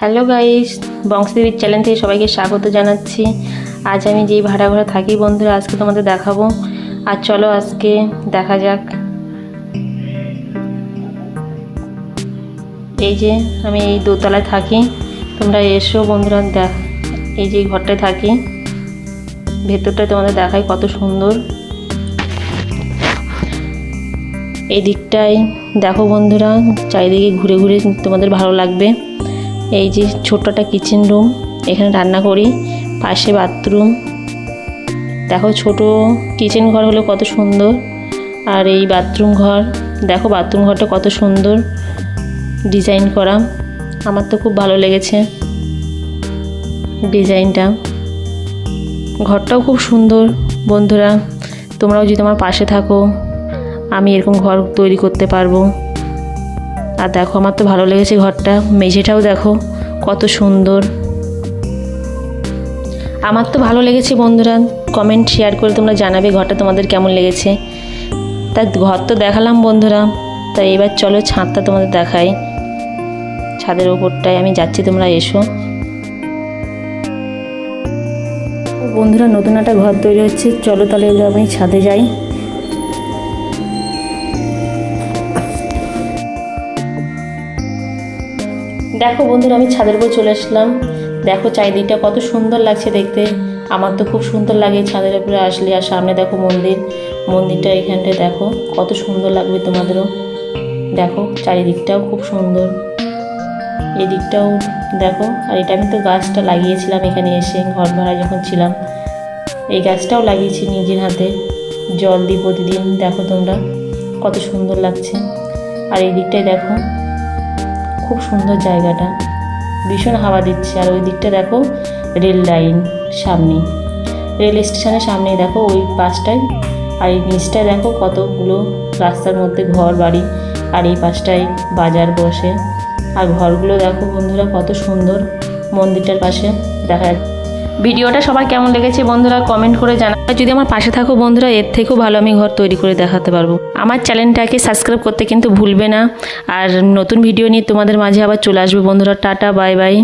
Hello guys বংশদেবীর channel থেকে সবাইকে স্বাগত জানাচ্ছি। আজ আমি যেই ভাড়া ঘরে থাকি বন্ধুরা, আজকে তোমাদের দেখাবো। আর চলো আজকে দেখা যাক। এই যে আমি এই দোতলায় থাকি, তোমরা এসো বন্ধুরা, দেখ, এই যে ঘরটায় থাকি। ভেতরটা তোমাদের দেখাই কত সুন্দর। এই দিকটায় দেখো বন্ধুরা, চারিদিকে ঘুরে ঘুরে তোমাদের ভালো লাগবে। এই যে ছোট্ট একটা কিচেন রুম এখানে রান্না করি, পাশে বাথরুম দেখো ছোট কিচেন ঘর হলো কত সুন্দর, আর এই বাথরুম ঘর, দেখো বাথরুম ঘরটা কত সুন্দর ডিজাইন করা। আমার তো খুব ভালো লেগেছে ডিজাইনটা ঘরটাও খুব সুন্দর, বন্ধুরা। তোমরাও যদি আমার পাশে থাকো, আমি এরকম ঘর তৈরি করতে পারব। আর দেখো, আমার তো ভালো লেগেছে ঘরটা। মেঝেটাও দেখো, কত সুন্দর। আমার তো ভালো লেগেছে বন্ধুরা কমেন্ট শেয়ার করে তোমরা জানাবে ঘরটা তোমাদের কেমন লেগেছে। তা ঘর তো দেখালাম বন্ধুরা তাই এবার চলো ছাদটা তোমাদের দেখাই। ছাদের ওপরটায় আমি যাচ্ছি, তোমরা এসো। বন্ধুরা, নতুন একটা ঘর তৈরি হচ্ছে, চলো তাহলে আমি ছাদে যাই। দেখো বন্ধুরা, আমি ছাদের উপর চলে আসলাম। দেখো চারিদিকটা কত সুন্দর লাগছে দেখতে। আমার তো খুব সুন্দর লাগে ছাদের উপরে আসলে। আর সামনে দেখো মন্দির। মন্দিরটা এখানটায় দেখো, কত সুন্দর লাগবে তোমাদেরও। দেখো, চারিদিকটাও খুব সুন্দর। এদিকটাও দেখো, আর এটা আমি তো গাছটা লাগিয়েছিলাম এখানে এসে, ঘর ভাড়া যখন ছিলাম। এই গাছটাও লাগিয়েছি নিজের হাতে। জল দিই প্রতিদিন, দেখো তোমরা। কত সুন্দর লাগছে। আর এই দিকটায় দেখো খুব সুন্দর জায়গাটা। ভীষণ হাওয়া দিচ্ছে। আর ওই দিকটা দেখো, রেল লাইন সামনে। রেল স্টেশনের সামনে দেখো, ওই পাশটায়। আর এই নিচটায় দেখো কতগুলো রাস্তার মধ্যে ঘর বাড়ি আর এই পাশটায় বাজার বসে। আর ঘরগুলো দেখো বন্ধুরা কত সুন্দর মন্দিরটার পাশে দেখা যাচ্ছে। ভিডিওটা সবার কেমন লেগেছে বন্ধুরা কমেন্ট করে জানা যদি আমার পাশে থাকো বন্ধুরা, এর থেকেও ভালো আমি ঘর তৈরি করে দেখাতে পারব। আমার চ্যানেলটাকে সাবস্ক্রাইব করতে কিন্তু ভুলবে না। আর নতুন ভিডিও নিয়ে তোমাদের মাঝে আবার চলে আসবে বন্ধুরা। Tata bye bye